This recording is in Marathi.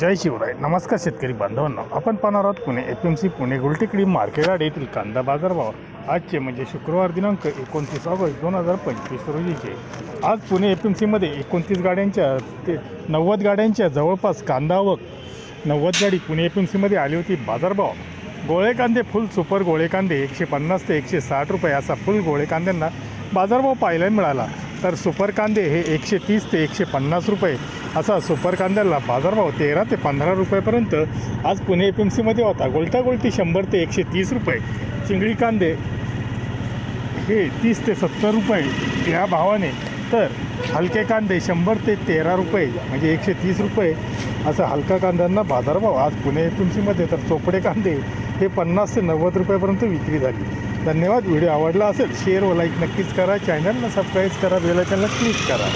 जय शिवराय. नमस्कार शेतकरी बांधवांनो. आपण पाहणार आहोत Pune F M C Pune Gultekdi market येथील कांदा बाजारभाव आजचे म्हणजे शुक्रवार दिनांक एकोणतीस ऑगस्ट दोन हजार पंचवीस रोजीचे. आज पुणे एफ एम सीमध्ये एकोणतीस गाड्यांच्या ते नव्वद गाड्यांच्या जवळपास कांदा व नव्वद गाडी पुणे एफ एम सीमध्ये आली होती बाजारभाव गोळे कांदे फुल सुपर गोळे कांदे एकशे पन्नास ते एकशे साठ रुपये असा फुल गोळे कांद्यांना बाजारभाव पाहायला मिळाला. तर सुपर कांदे हे एकशे तीस ते एकशे पन्नास रुपये. असा सुपर कांद्याला बाजारभाव तेरा ते पंधरा रुपयेपर्यंत आज पुणे एफ एम सीमध्ये होता. गोलटा गोलटी शंभर ते एकशे तीस रुपये. चिंगळी कांदे हे तीस ते सत्तर रुपये या भावाने. तर हलके कांदे शंभर ते तेरा रुपये म्हणजे एकशे तीस रुपये. असा हलका कांद्यांना बाजारभाव आज पुणे एफ एम सीमध्ये तर चोपडे कांदे हे पन्नास ते नव्वद रुपयापर्यंत विक्री झाली. धन्यवाद. व्हिडिओ आवडला असेल शेअर व लाईक नक्कीच करा. चॅनलला सबस्क्राईब करा बेलायकनला क्लिक करा.